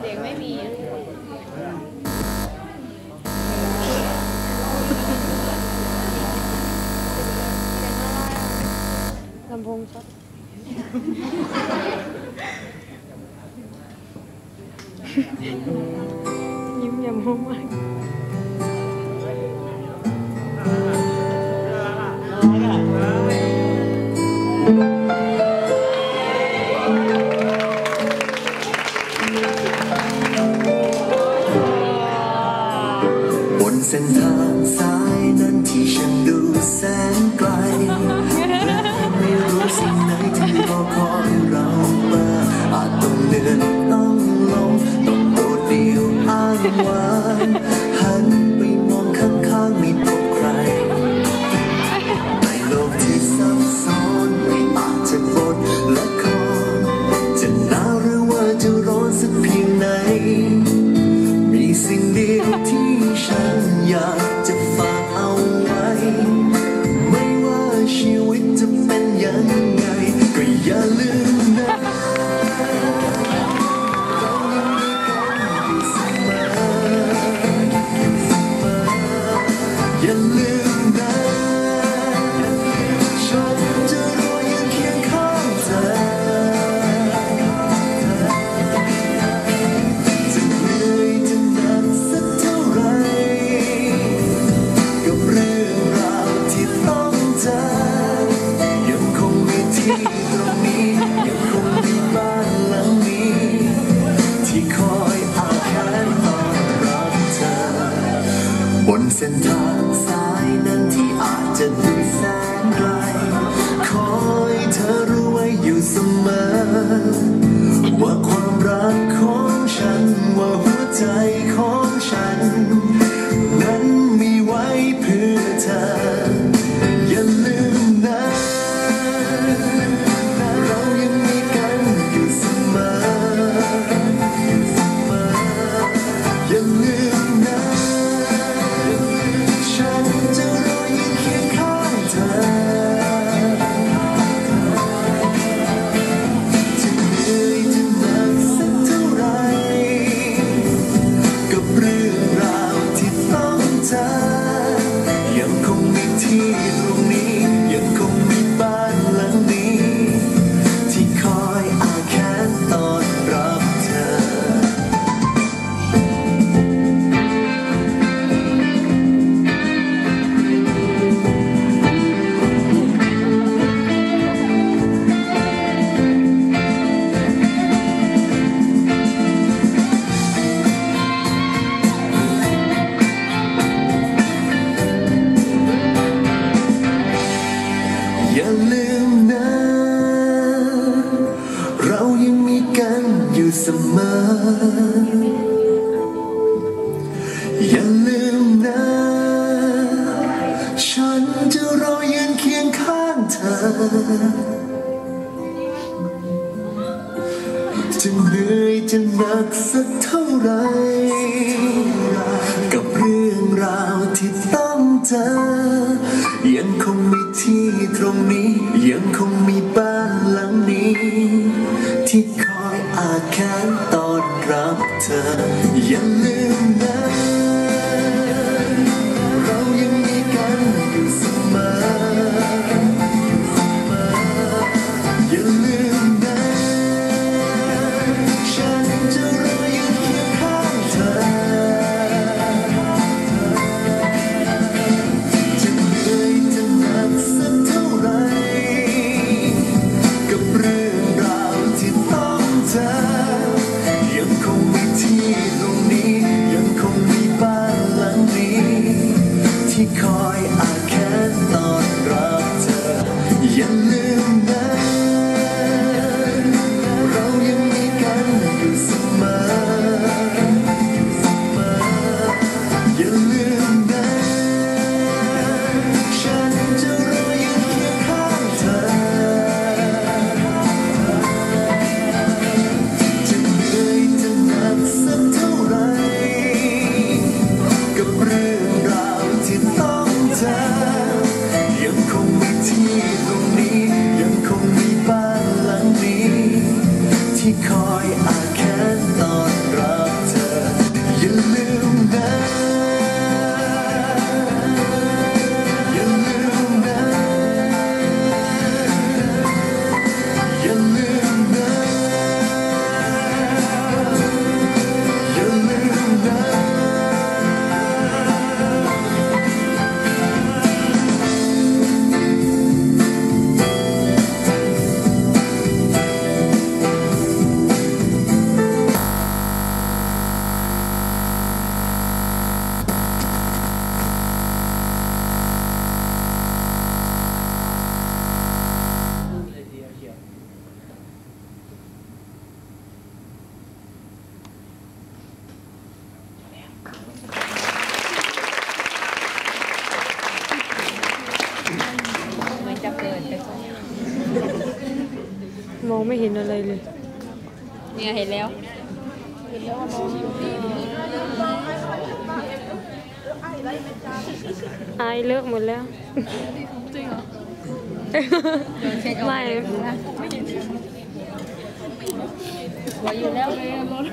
เด็กไม่มีลำโพงช็อตยิ้มอย่ามองมา เส้นทางสายนั้นที่ฉันดูแสนไกล ไม่รู้สิ่งไหนที่รอคอยเรามาอาจต้องเหนื่อยต้องลงต้องโดดเดี่ยวอ้างว้าง ตจะเป็นยังไงก็อย่าลืม เส้นทางสายนั้นที่อาจจะดูแสนไกล คอยเธอรู้ไว้อยู่เสมอ ว่าความรักของฉันว่าหัวใจ ที่ตรงนี้ยัง เสมอ อย่าลืมนะ ฉันจะรอยืนเคียงข้างเธอ จะเหนื่อยจะหนักสักเท่าไร กับเรื่องราวที่ต้องเจอ ยังคงมีที่ตรงนี้ ยังคงมีบ้านหลังนี้ที่ แขนต้อนรับเธออย่า องไม่เห็นอะไรเลย เนี่ยเห็นแล้วอายเลอะหมดแล้ว จริงเหรอ ไม่ไว้อยู่แล้วเลยรถ